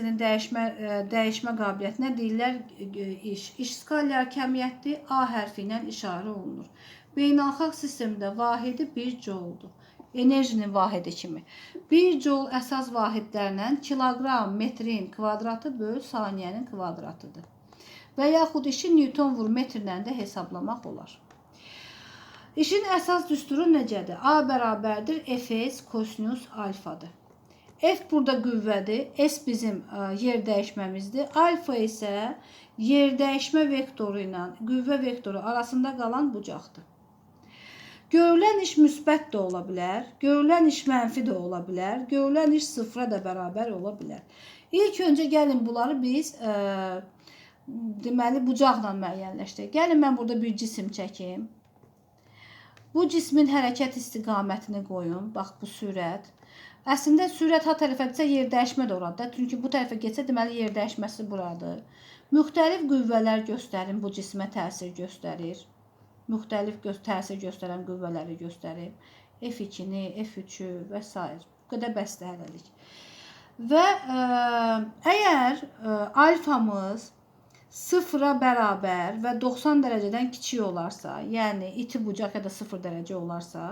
Senin dəyişmə ə, dəyişmə qabiliyyətinə deyirlər ə, iş. İş skalyar kəmiyyətdir. A hərfi ilə işarə olunur. Beynəlxalq sistemdə vahidi 1 jouldur. Enerjinin vahidi kimi. 1 joule əsas vahidlərlə kiloqram metrin kvadratı böl saniyənin kvadratıdır. Və yaxud işi Newton vur metrlə də hesablamaq olar. İşin əsas düsturu necədir? A bərabərdir Fs kosinus alfadır. F burada qüvvədir. S bizim ə, yer dəyişməmizdir. Alfa isə yer dəyişmə vektoru ilə qüvvə vektoru arasında qalan bucaqdır. Görülən iş müsbət də ola bilər, görülən iş mənfi də ola bilər, görülən iş sıfıra da bərabər ola bilər. İlk öncə gəlin bunları biz ə, deməli bucaqla müəyyənləşdirək. Gəlin mən burada bir cisim çəkim. Bu cismin hərəkət istiqamətini qoyun. Bax bu sürət. Əslində sürət ha tərəfədirsə yer dəyişmə də oradır. Çünki bu tərəfə getsə deməli yer dəyişməsi buradır. Müxtəlif qüvvələr göstərin bu cismə təsir göstərir. Müxtəlif gö təsir göstərən qüvvələri göstərir. F2-ni, F3-ü və s. Bu qədər bəsdir hələlik. Və ə, əgər ə, alfamız sıfıra bərabər və 90 dərəcədən kiçik olarsa, yəni iti bucaq ya da 0 dərəcə olarsa,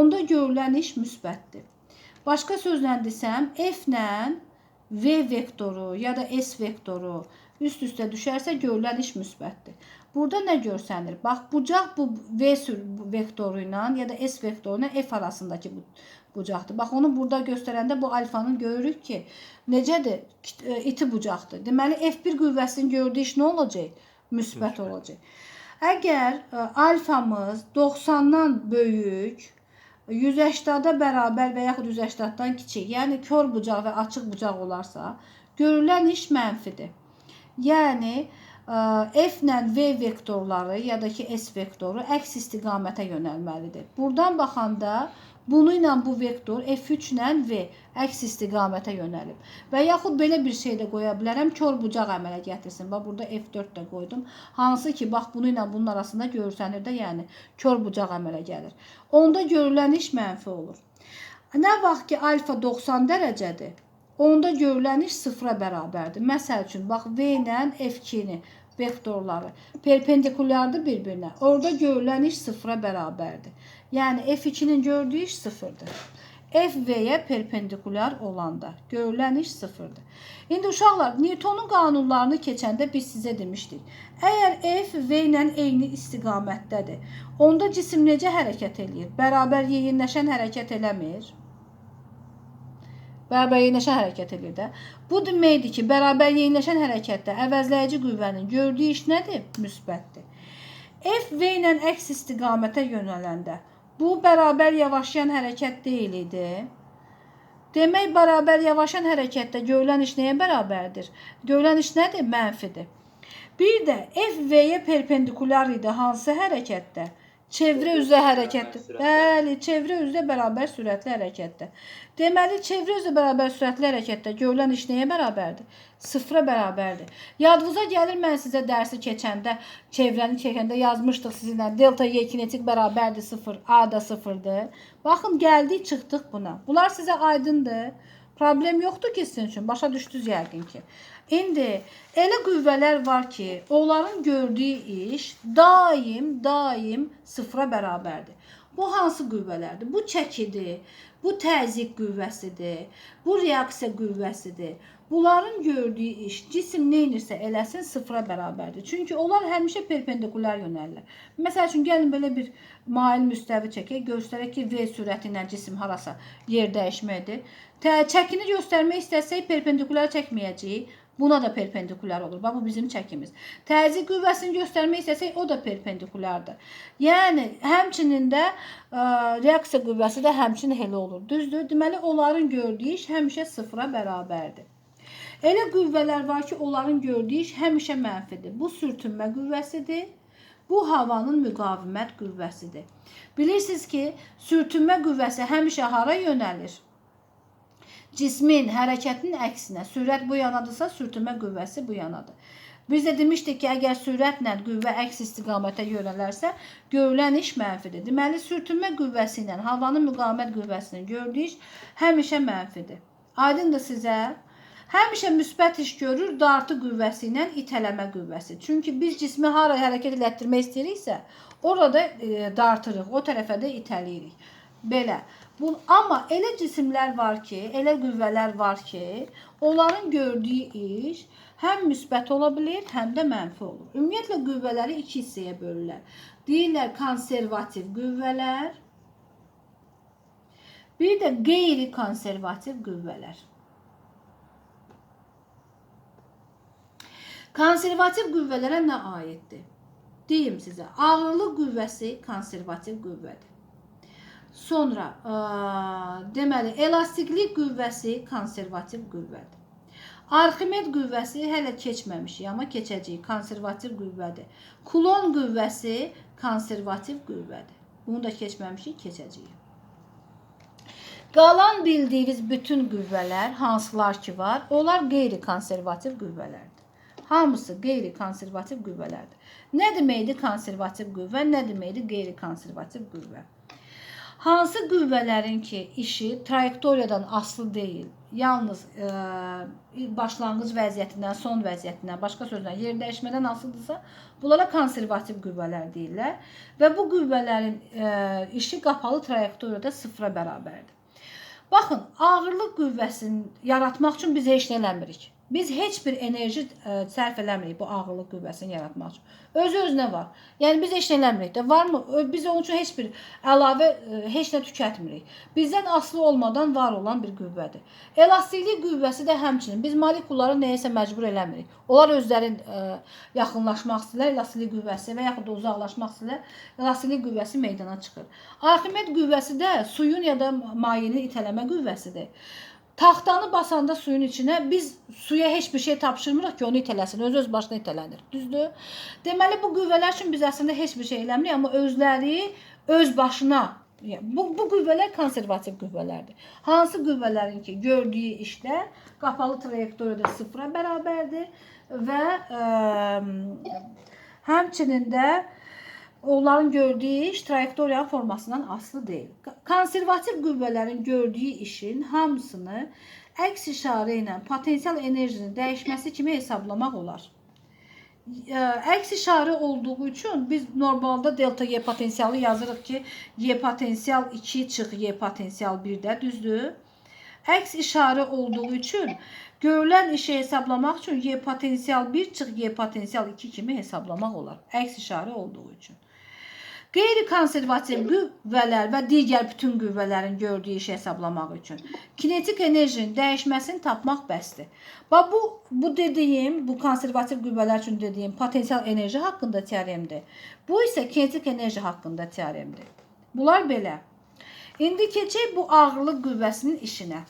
onda görülən iş müsbətdir. Başqa sözlə desəm, F ilə V vektoru ya da S vektoru üst-üstə düşərsə görülən iş müsbətdir. Burada nə görsənir? Bax, bucaq bu V vektoru ilə ya da S vektoru ilə F arasındakı bu bucaqdır. Bax, onu burada göstərəndə bu alfanın görürük ki, necədir? E, İti bucaqdır. Deməli, F1 qüvvəsinin gördüyü iş nə olacaq? Müsbət olacaq. Əgər ə, alfamız 90-dan böyük, 180-a bərabər və yaxud 180-dan kiçik, yəni kör bucaq və açıq bucaq olarsa, görülən iş mənfidir. Yəni F ilə V vektorları ya da ki S vektoru əks istiqamətə yönəlməlidir. Buradan baxanda bunu ilə bu vektor F3 ilə V əks istiqamətə yönəlib. Və yaxud belə bir şey də qoya bilərəm, kör bucaq əmələ gətirsin. Bax burada F4 də qoydum. Hansı ki, bax bunu ilə bunun arasında görsənir də, yəni kör bucaq əmələ gəlir. Onda görülən iş mənfi olur. Nə vaxt ki alfa 90 dərəcədir, onda görülən iş sıfıra bərabərdir. Məsəl üçün, bax V ilə F2-ni vektorları perpendikulyardır bir-birinə. Orada görülən iş sıfıra bərabərdir. Yəni F2-nin gördüyü iş sıfırdır. F V-yə perpendikulyar olanda görülən iş sıfırdır. İndi uşaqlar, Newtonun qanunlarını keçəndə biz sizə demişdik. Əgər F V ilə eyni istiqamətdədir, onda cisim necə hərəkət eləyir? Bərabər yeyinləşən hərəkət eləmir. Bərabər yeyinləşən hərəkət edir də. Bu deməkdir ki, bərabər yeyinləşən hərəkətdə əvəzləyici qüvvənin gördüyü iş nədir? Müsbətdir. F V ilə əks istiqamətə yönələndə bu bərabər yavaşlayan hərəkət deyil idi. Demək bərabər yavaşan hərəkətdə görülən iş nəyə bərabərdir? Görülən iş nədir? Mənfidir. Bir də F V-yə perpendikulyar idi hansı hərəkətdə? Çevrə üzrə hərəkətdir. Bəli, çevrə üzrə bərabər sürətli hərəkətdə. Deməli, çevrə üzrə bərabər sürətli hərəkətdə görülən iş nəyə bərabərdir? Sıfıra bərabərdir. Yadınıza gəlir mən sizə dərsi keçəndə, çevrəni çəkəndə yazmışdıq sizinlə delta Y kinetik bərabərdir 0, A da 0-dır. Baxın, gəldik, çıxdıq buna. Bunlar sizə aydındır. Problem yoxdur ki sizin üçün. Başa düşdünüz yəqin ki. İndi elə qüvvələr var ki, onların gördüyü iş daim, daim sıfıra bərabərdir. Bu hansı qüvvələrdir? Bu çəkidir, bu təzyiq qüvvəsidir, bu reaksiya qüvvəsidir. Bunların gördüyü iş cisim nə edirsə eləsin sıfıra bərabərdir. Çünki onlar həmişə perpendikulyar yönəlirlər. Məsəl üçün gəlin belə bir mail müstəvi çəkək, göstərək ki, V sürəti ilə cisim harasa yer dəyişməkdir. Tə çəkini göstərmək istəsək perpendikulyar çəkməyəcəyik. Buna da perpendikulyar olur. Bu bizim çəkimiz. Təzyiq qüvvəsini göstərmək istəsək o da perpendikulyardır. Yəni həmçinin də ə, reaksiya qüvvəsi də həmçinin elə olur. Düzdür? Deməli onların gördüyü iş həmişə sıfıra bərabərdir. Elə qüvvələr var ki, onların gördüyü iş həmişə mənfidir. Bu sürtünmə qüvvəsidir. Bu havanın müqavimət qüvvəsidir. Bilirsiniz ki, sürtünmə qüvvəsi həmişə hara yönəlir? Cismin hərəkətinin əksinə. Sürət bu yanadırsa, sürtünmə qüvvəsi bu yanadır. Biz də demişdik ki, əgər sürətlə qüvvə əks istiqamətə yönələrsə, görülən iş mənfidir. Deməli, sürtünmə qüvvəsi ilə havanın müqavimət qüvvəsinin gördüyü iş həmişə mənfidir. Aydındır sizə? Həmişə müsbət iş görür dartı qüvvəsi ilə itələmə qüvvəsi. Çünki biz cismi hara hərəkət elətdirmək istəyiriksə, orada e, dartırıq, o tərəfə də itəliyirik. Belə. Bu amma elə cisimlər var ki, elə qüvvələr var ki, onların gördüyü iş həm müsbət ola bilər, həm də mənfi olur. Ümumiyyətlə qüvvələri iki hissəyə bölürlər. Deyirlər konservativ qüvvələr, bir də qeyri-konservativ qüvvələr. Konservativ qüvvələrə nə aiddir? Deyim sizə, ağırlıq qüvvəsi konservativ qüvvədir. Sonra, ə, deməli, elastiklik qüvvəsi konservativ qüvvədir. Arximed qüvvəsi hələ keçməmişik, amma keçəcəyik. Konservativ qüvvədir. Kulon qüvvəsi konservativ qüvvədir. Bunu da keçməmişik, keçəcəyik. Qalan bildiyiniz bütün qüvvələr hansılar ki var, onlar qeyri-konservativ qüvvələrdir. Hamısı qeyri-konservativ qüvvələrdir. Nə deməkdir konservativ qüvvə, nə deməkdir qeyri-konservativ qüvvə? Hansı qüvvələrin ki işi trayektoriyadan asılı deyil, yalnız ə, başlanğıc vəziyyətindən son vəziyyətinə, başqa sözlə yer dəyişmədən asılıdırsa, bunlara konservativ qüvvələr deyirlər və bu qüvvələrin ə, işi qapalı trayektoriyada sıfıra bərabərdir. Baxın, ağırlıq qüvvəsini yaratmaq üçün biz heç nə eləmirik. Biz heç bir enerji ə, sərf eləmirik bu ağırlıq qüvvəsini yaratmaq üçün. Öz-özünə var. Yəni biz heç nə eləmirik də. Varmı? Biz onun üçün heç bir əlavə ə, heç nə tükətmirik. Bizdən asılı olmadan var olan bir qüvvədir. Elastiklik qüvvəsi də həmçinin biz molekulları nəyəsə məcbur eləmirik. Onlar özləri ə, yaxınlaşmaq istəyirlər, elastiklik qüvvəsi və yaxud da uzaqlaşmaq istəyirlər, elastiklik qüvvəsi meydana çıxır. Arximed qüvvəsi də suyun ya da mayenin itələmə qüvvəsidir. Taxtanı basanda suyun içinə biz suya heç bir şey tapşırmırıq ki, onu itələsin. Öz öz başına itələnir. Düzdür? Deməli bu qüvvələr üçün biz əslində heç bir şey eləmirik, amma özləri öz başına bu bu qüvvələr konservativ qüvvələrdir. Hansı qüvvələrin ki, gördüyü işlər qapalı trayektoriyada sıfıra bərabərdir və ə, həmçinin də onların gördüyü iş trayektoriya formasından asılı deyil. Konservativ qüvvələrin gördüyü işin hamısını əks işarə ilə potensial enerjinin dəyişməsi kimi hesablamaq olar. Əks işarə olduğu üçün biz normalda delta Y potensialı yazırıq ki, Y potensial 2 çıx Y potensial 1-də, düzdür? Əks işarə olduğu üçün görülən işi hesablamaq üçün Y potensial 1 çıx Y potensial 2 kimi hesablamaq olar. Əks işarə olduğu üçün. Qeyri-konservativ qüvvələr və digər bütün qüvvələrin gördüyü işi hesablamaq üçün kinetik enerjinin dəyişməsini tapmaq bəsdir. Bax bu bu dediyim, bu konservativ qüvvələr üçün dediyim potensial enerji haqqında teoremdir. Bu isə kinetik enerji haqqında teoremdir. Bunlar belə. İndi keçək bu ağırlıq qüvvəsinin işinə.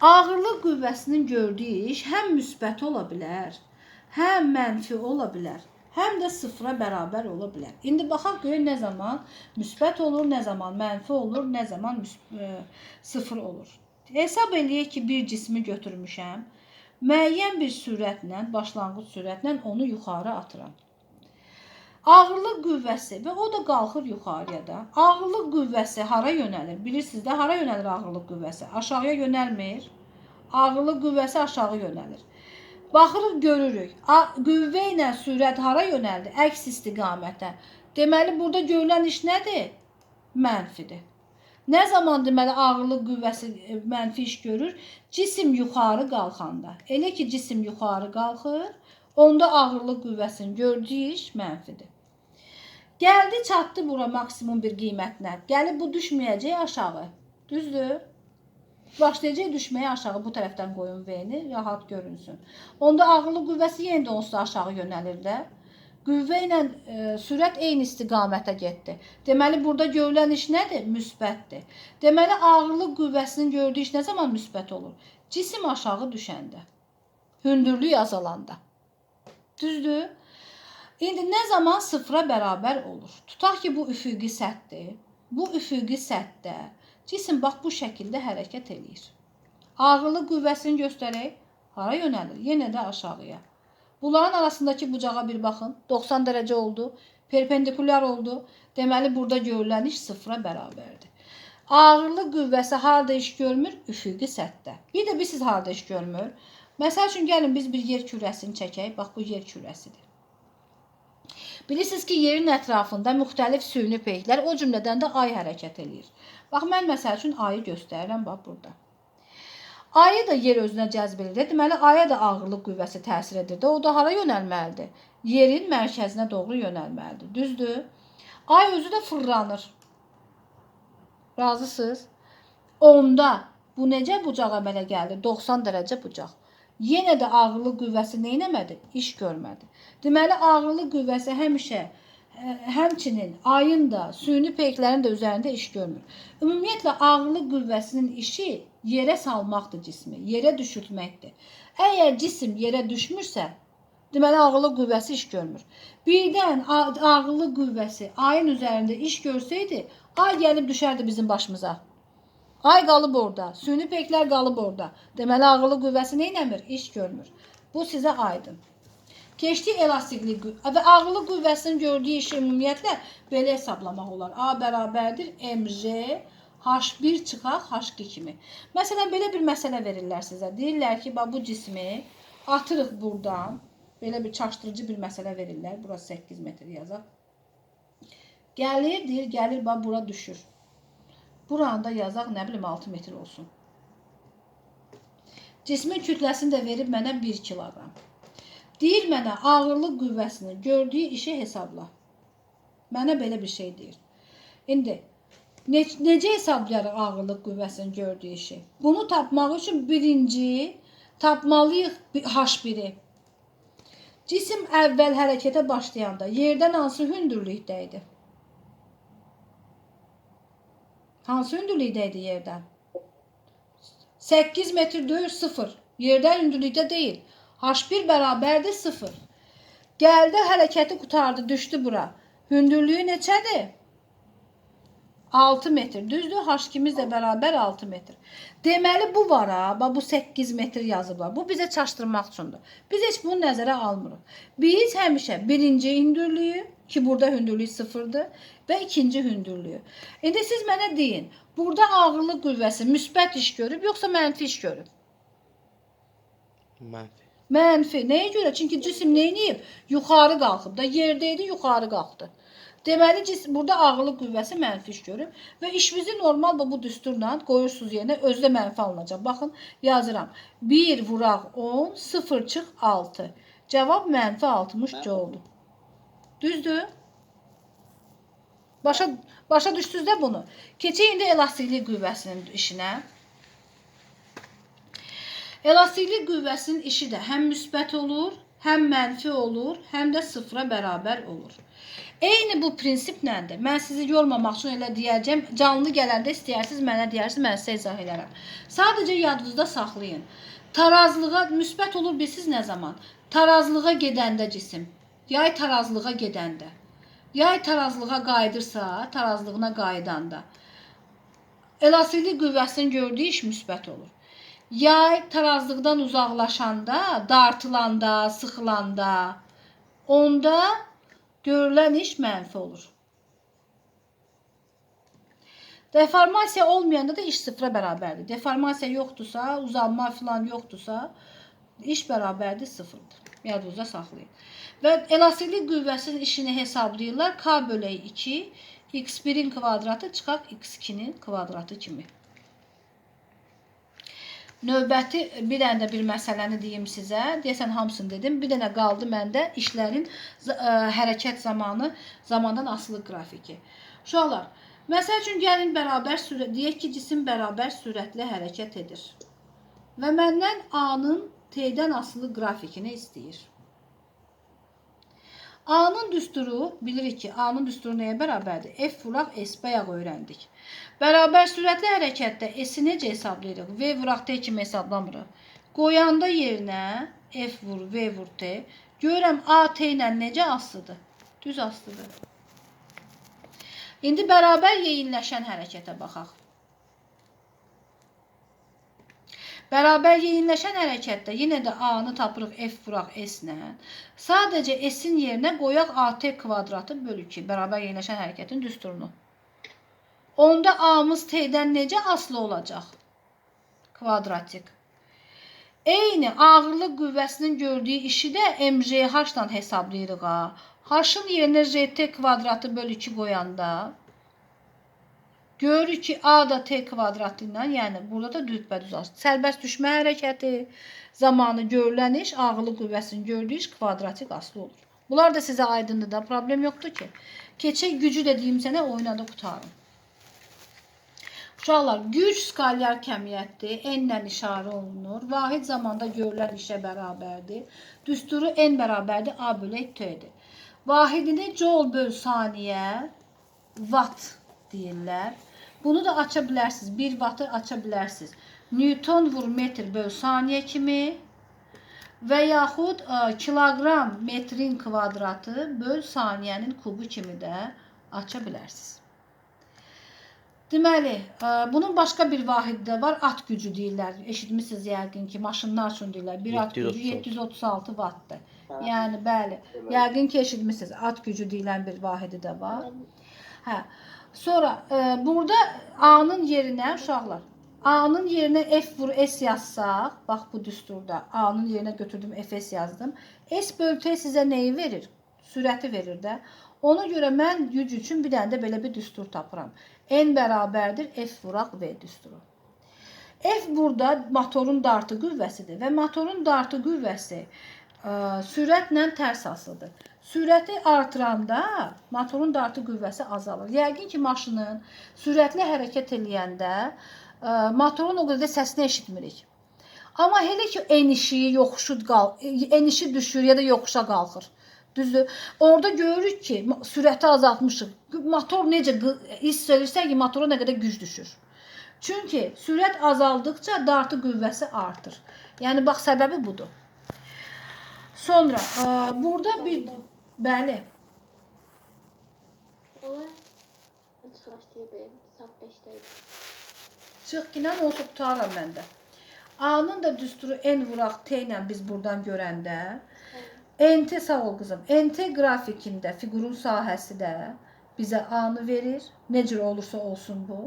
Ağırlıq qüvvəsinin gördüyü iş həm müsbət ola bilər, həm mənfi ola bilər, həm də sıfıra bərabər ola bilər. İndi baxaq görək nə zaman müsbət olur, nə zaman mənfi olur, nə zaman ə, sıfır olur. Hesab eləyək ki, bir cismi götürmüşəm. Müəyyən bir sürətlə, başlanğıc sürətlə onu yuxarı atıram. Ağırlıq qüvvəsi və o da qalxır yuxarıya da. Ağırlıq qüvvəsi hara yönəlir? Bilirsiniz də hara yönəlir ağırlıq qüvvəsi? Aşağıya yönəlmir. Ağırlıq qüvvəsi aşağı yönəlir. Baxırıq, görürük. Qüvvə ilə sürət hara yönəldi? Əks istiqamətə. Deməli burada görülən iş nədir? Mənfidir. Nə zaman deməli ağırlıq qüvvəsi e, mənfi iş görür? Cisim yuxarı qalxanda. Elə ki cisim yuxarı qalxır, onda ağırlıq qüvvəsinin gördüyü iş mənfidir. Gəldi, çatdı bura maksimum bir qiymətlə. Gəlib bu düşməyəcək aşağı. Düzdür? Başlayacaq düşməyə aşağı bu tərəfdən qoyun V-ni, rahat görünsün. Onda ağırlıq qüvvəsi yenə də onsuz aşağı yönəlir də. Qüvvə ilə e, sürət eyni istiqamətə getdi. Deməli burada görülən iş nədir? Müsbətdir. Deməli ağırlıq qüvvəsinin gördüyü iş nə zaman müsbət olur? Cisim aşağı düşəndə. Hündürlük azalanda. Düzdür? İndi nə zaman sıfıra bərabər olur? Tutaq ki, bu üfüqi səthdir. Bu üfüqi səthdə cisim bax bu şəkildə hərəkət eləyir. Ağırlıq qüvvəsini göstərək. Hara yönəlir? Yenə də aşağıya. Bunların arasındakı bucağa bir baxın. 90 dərəcə oldu. Perpendikulyar oldu. Deməli burada görülən iş sıfıra bərabərdir. Ağırlıq qüvvəsi harda iş görmür? Üfüqi səthdə. Bir də bilirsiniz harda iş görmür? Məsəl üçün gəlin biz bir yer kürəsini çəkək. Bax bu yer kürəsidir. Bilirsiniz ki, yerin ətrafında müxtəlif süni peyklər, o cümlədən də ay hərəkət eləyir. Bax mən məsəl üçün ayı göstərirəm bax burada. Ayı da yer özünə cəzb edir. Deməli aya da ağırlıq qüvvəsi təsir edir də. O da hara yönəlməlidir? Yerin mərkəzinə doğru yönəlməlidir. Düzdür? Ay özü də fırlanır. Razısınız? Onda bu necə bucaq əmələ gəldi? 90 dərəcə bucaq. Yenə də ağırlıq qüvvəsi nə etmədi? İş görmədi. Deməli ağırlıq qüvvəsi həmişə həmçinin ayın da, süni peyklərin də üzərində iş görmür. Ümumiyyətlə ağırlıq qüvvəsinin işi yerə salmaqdır cismi, yerə düşürtməkdir. Əgər cisim yerə düşmürsə, deməli ağırlıq qüvvəsi iş görmür. Birdən a- ağırlıq qüvvəsi ayın üzərində iş görsəydi, ay gəlib düşərdi bizim başımıza. Ay qalıb orada, süni peyklər qalıb orada. Deməli ağırlıq qüvvəsi nə etmir? İş görmür. Bu sizə aydın. Keçdi elastiklik və ağırlıq qüvvəsinin gördüyü işi ümumiyyətlə belə hesablamaq olar. A bərabərdir mj H1 çıxaq H2 kimi. Məsələn belə bir məsələ verirlər sizə. Deyirlər ki, bax bu cismi atırıq burdan. Belə bir çaşdırıcı bir məsələ verirlər. Burası 8 metr yazaq. Gəlir, deyir, gəlir, bax bura düşür. Buranda yazaq, nə bilim 6 metr olsun. Cismin kütləsini də verib mənə 1 kiloqram. Deyir mənə ağırlıq qüvvəsini gördüyü işi hesabla. Mənə belə bir şey deyir. İndi ne, necə hesablayarıq ağırlıq qüvvəsinin gördüyü işi? Bunu tapmaq üçün birinci tapmalıyıq bi- H1-i. Cisim əvvəl hərəkətə başlayanda yerdən hansı hündürlükdə idi? Hansı hündürlükdə idi yerdən? 8 metr deyil 0. Yerdən hündürlükdə deyil. H1 bərabərdir 0. Gəldi hərəkəti qutardı, düşdü bura. Hündürlüyü neçədir? 6 metr. Düzdür? H2'miz də bərabər 6 metr. Deməli bu var ha, bu 8 metr yazıblar. Bu bizə çaşdırmaq üçündür. Biz heç bunu nəzərə almırıq. Biz həmişə birinci hündürlüyü ki burada hündürlük sıfırdır və ikinci hündürlüyü. İndi siz mənə deyin, burada ağırlıq qüvvəsi müsbət iş görüb yoxsa mənfi iş görüb? Mənfi. Mənfi. Nəyə görə? Çünki cisim edib? Yuxarı qalxıb da yerdə idi, yuxarı qalxdı. Deməli cisim burada ağırlıq qüvvəsi mənfi iş görüb və işimizi normal bu düsturla qoyursunuz yerinə özdə mənfi alınacaq. Baxın, yazıram. 1 vuraq 10, 0 çıx 6. Cavab mənfi 60 oldu. Düzdür? Başa başa düşdünüz də bunu. Keçək indi elastiklik qüvvəsinin işinə. Elastiklik qüvvəsinin işi də həm müsbət olur, həm mənfi olur, həm də sıfıra bərabər olur. Eyni bu prinsiplədir. Mən sizi yormamaq üçün elə deyəcəm. Canlı gələndə istəyirsiniz mənə deyərsiniz, mən sizə izah edərəm. Sadəcə yadınızda saxlayın. Tarazlığa müsbət olur bilirsiniz nə zaman? Tarazlığa gedəndə cisim. Yay tarazlığa gedəndə. Yay tarazlığa qayıdırsa, tarazlığına qayıdanda. Elastiklik qüvvəsinin gördüyü iş müsbət olur. Yay tarazlıqdan uzaqlaşanda, dartılanda, sıxılanda, onda görülən iş mənfi olur. Deformasiya olmayanda da iş sıfıra bərabərdir. Deformasiya yoxdursa, uzanma filan yoxdursa, iş bərabərdir sıfırdır. Yadınızda saxlayın. Və elastiklik qüvvəsinin işini hesablayırlar. K bölək 2, x1-in kvadratı çıxaq x2-nin kvadratı kimi. Növbəti bir dənə də bir məsələni deyim sizə. Deyəsən hamısını dedim. Bir dənə qaldı məndə işlərin ə, hərəkət zamanı zamandan asılı qrafiki. Uşaqlar, məsəl üçün gəlin bərabər sürət deyək ki, cisim bərabər sürətlə hərəkət edir. Və məndən A-nın T-dən asılı qrafikini istəyir. A-nın düsturu bilirik ki, A-nın düsturu nəyə bərabərdir? F vuraq S bayaq öyrəndik. Bərabər sürətli hərəkətdə S-i necə hesablayırıq? V vuraq T kimi hesablamırıq. Qoyanda yerinə F vur, V vur T. Görürəm A T ilə necə asılıdır? Düz asılıdır. İndi bərabər yeyinləşən hərəkətə baxaq. Bərabər yeyinləşən hərəkətdə yenə də A-nı tapırıq F vuraq S-lə. Sadəcə S-in yerinə qoyaq AT kvadratı bölü 2. Bərabər yeyinləşən hərəkətin düsturunu. Onda A'mız T'dən necə asılı olacaq? Kvadratik. Eyni ağırlıq qüvvəsinin gördüyü işi də MJH-dan hesablayırıq ha. H-ın yerinə RT kvadratı bölü 2 qoyanda görürük ki A da T kvadratı ilə, yəni burada da düzbədüz asılı. Sərbəst düşmə hərəkəti zamanı görülən iş ağırlıq qüvvəsinin gördüyü iş kvadratik asılı olur. Bunlar da sizə aydındır da, problem yoxdur ki. Keçək gücü dediyim sənə oynada qutarım. Uşaqlar, güc skalyar kəmiyyətdir, n-lə işarə olunur. Vahid zamanda görülən işə bərabərdir. Düsturu n bərabərdir, a bölü t-dir. Vahidini joule böl saniyə, watt deyirlər. Bunu da aça bilərsiniz. 1 wattı aça bilərsiniz. Newton vur metr böl saniyə kimi və yaxud ə, kiloqram metrin kvadratı böl saniyənin kubu kimi də aça bilərsiniz. Deməli, ə, bunun başqa bir vahidi də var, at gücü deyirlər. Eşitmisiniz yəqin ki, maşınlar üçün deyirlər. Bir at gücü 736. 736 wattdır. Yəni bəli, yəqin ki, eşitmisiniz. At gücü deyilən bir vahidi də var. Hə. Sonra e, burada A-nın yerinə uşaqlar A-nın yerinə F vur S yazsaq, bax bu düsturda A-nın yerinə götürdüm Fs yazdım. S bölü T sizə nəyi verir? Sürəti verir də. Ona görə mən güc üçün bir dənə də belə bir düstur tapıram. N bərabərdir F vuraq V düsturu. F burada motorun dartı qüvvəsidir və motorun dartı qüvvəsi ə, sürətlə tərs asılıdır. Sürəti artıranda motorun dartı qüvvəsi azalır. Yəqin ki, maşının sürətli hərəkət eləyəndə ə, motorun o qədər də səsini eşitmirik. Amma elə ki enişi, yoxuşu qal, enişi düşür ya da yoxuşa qalxır. Düzdür? Orada görürük ki, sürəti azaltmışıq. Motor necə hiss edirsən ki, motora nə qədər güc düşür. Çünki sürət azaldıkca dartı qüvvəsi artır. Yəni bax səbəbi budur. Sonra ə, burada bir bəli, Ama çıxartdı benim. Saat 5'teydi. çıx ginən olsa qutaram məndə. A-nın da düsturu n vuraq t ilə biz buradan görəndə NT sağ ol qızım. NT qrafikində fiqurun sahəsi də bizə A-nı verir. Necə olursa olsun bu.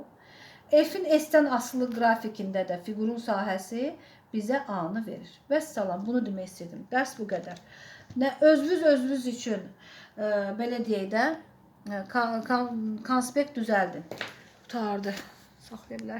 F-in S-dən asılı qrafikində də fiqurun sahəsi bizə A-nı verir. Vəssalam, bunu demək istədim. Dərs bu qədər. Üçün ə, belə deyək də ə, kon, kon, konspekt düzəldin. Qutardı. Saxlaya bilərsiniz.